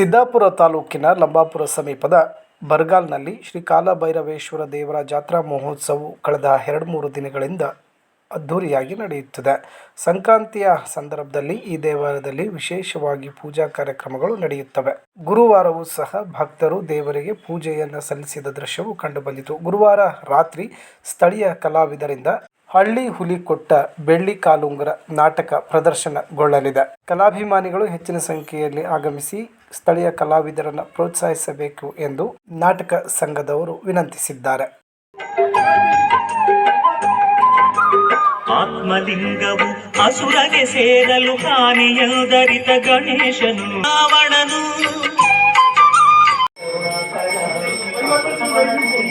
ಸಿದ್ದಾಪುರ ತಾಲೂಕಿನ ಲಂಬಾಪುರ ಸಮೀಪದ ಬರ್ಗಾಲ್ನಲ್ಲಿ ಶ್ರೀ ಕಾಲಭೈರವೇಶ್ವರ ದೇವರ ಜಾತ್ರಾ ಮಹೋತ್ಸವವು ಕಳೆದ ಎರಡು ಮೂರು ದಿನಗಳಿಂದ ಅದ್ಧೂರಿಯಾಗಿ ನಡೆಯುತ್ತಿದೆ. ಸಂಕ್ರಾಂತಿಯ ಸಂದರ್ಭದಲ್ಲಿ ಈ ದೇವಾಲಯದಲ್ಲಿ ವಿಶೇಷವಾಗಿ ಪೂಜಾ ಕಾರ್ಯಕ್ರಮಗಳು ನಡೆಯುತ್ತವೆ. ಗುರುವಾರವೂ ಸಹ ಭಕ್ತರು ದೇವರಿಗೆ ಪೂಜೆಯನ್ನು ಸಲ್ಲಿಸಿದ ದೃಶ್ಯವು ಕಂಡುಬಂದಿತು. ಗುರುವಾರ ರಾತ್ರಿ ಸ್ಥಳೀಯ ಕಲಾವಿದರಿಂದ ಹಳ್ಳಿ ಹುಲಿ ಕೊಟ್ಟ ಬೆಳ್ಳಿ ಕಾಲುಂಗರ ನಾಟಕ ಪ್ರದರ್ಶನಗೊಳ್ಳಲಿದೆ. ಕಲಾಭಿಮಾನಿಗಳು ಹೆಚ್ಚಿನ ಸಂಖ್ಯೆಯಲ್ಲಿ ಆಗಮಿಸಿ ಸ್ಥಳೀಯ ಕಲಾವಿದರನ್ನು ಪ್ರೋತ್ಸಾಹಿಸಬೇಕು ಎಂದು ನಾಟಕ ಸಂಘದವರು ವಿನಂತಿಸಿದ್ದಾರೆ. ಆತ್ಮಲಿಂಗವು ಅಸುರಗೆ ಸೇರಲು ಹಾನಿಯೆಂದರಿತ ಗಣೇಶನು ರಾವಣನು.